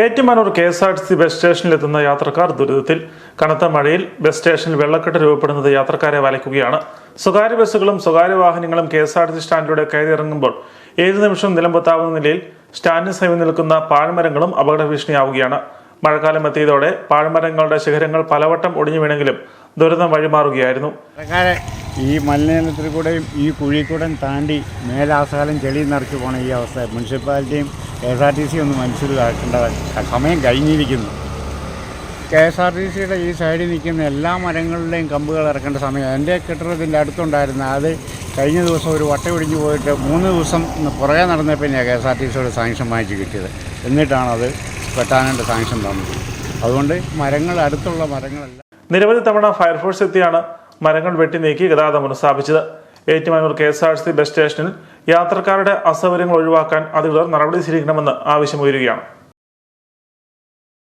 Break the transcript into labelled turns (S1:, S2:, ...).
S1: Ettumanoor K S R T C bus സ്റ്റേഷനിലെത്തുന്ന യാത്രക്കാർ ദുരിതത്തിൽ. കനത്ത മഴയിൽ ബസ് സ്റ്റേഷനിൽ വെള്ളക്കെട്ട് രൂപപ്പെടുന്നത് യാത്രക്കാരെ വലയ്ക്കുകയാണ്. സ്വകാര്യ ബസ്സുകളും സ്വകാര്യ വാഹനങ്ങളും K S R T C സ്റ്റാൻഡിലൂടെ കയറിയിറങ്ങുമ്പോൾ ഏതു നിമിഷം നിലമ്പത്താവുന്ന നിലയിൽ സ്റ്റാൻഡിന് സമീപം നിൽക്കുന്ന പാഴ്മരങ്ങളും അപകട ഭീഷണിയാവുകയാണ് മഴക്കാലം എത്തിയതോടെ പാഴ്മരങ്ങളുടെ ശിഖരങ്ങൾ പലവട്ടം ഒടിഞ്ഞു വീണെങ്കിലും ദുരിതം വഴിമാറുകയായിരുന്നു.
S2: ഈ മലിനജലത്തിൽ കൂടെയും ഈ കുഴി താണ്ടി മേലാസകാലം ചെളി നിറച്ച് പോണ ഈ അവസ്ഥ മുനിസിപ്പാലിറ്റിയും K S R T C ഒന്ന് മനസ്സിലാക്കേണ്ട സമയം കഴിഞ്ഞിരിക്കുന്നു. കെ എസ് ആർ ടി സിയുടെ ഈ സൈഡിൽ നിൽക്കുന്ന എല്ലാ മരങ്ങളുടെയും കമ്പുകൾ ഇറക്കേണ്ട സമയം. എന്റെ കെട്ടിടത്തിന്റെ അടുത്തുണ്ടായിരുന്ന അത് കഴിഞ്ഞ ദിവസം ഒരു വട്ട ഒടിഞ്ഞു പോയിട്ട് മൂന്ന് ദിവസം പുറകെ നടന്നപ്പോൾ ഞാൻ കെ എസ് ആർ ടി സിയുടെ സാങ്ഷൻ വാങ്ങിച്ച് കിട്ടിയത്. എന്നിട്ടാണത് വെട്ടാനായിട്ട് സാങ്ഷൻ തന്നത്. അതുകൊണ്ട് മരങ്ങൾ അടുത്തുള്ള മരങ്ങളെല്ലാം
S1: നിരവധി തവണ ഫയർഫോഴ്സ് എത്തിയാണ് മരങ്ങൾ വെട്ടി നീക്കി ഗതാഗതം പുനഃസ്ഥാപിച്ചത്. Ettumanoor K S R C bus സ്റ്റേഷനിൽ യാത്രക്കാരുടെ അസൗകര്യങ്ങൾ ഒഴിവാക്കാൻ അധികൃതർ നടപടി സ്വീകരിക്കണമെന്ന് ആവശ്യമുയരുകയാണ്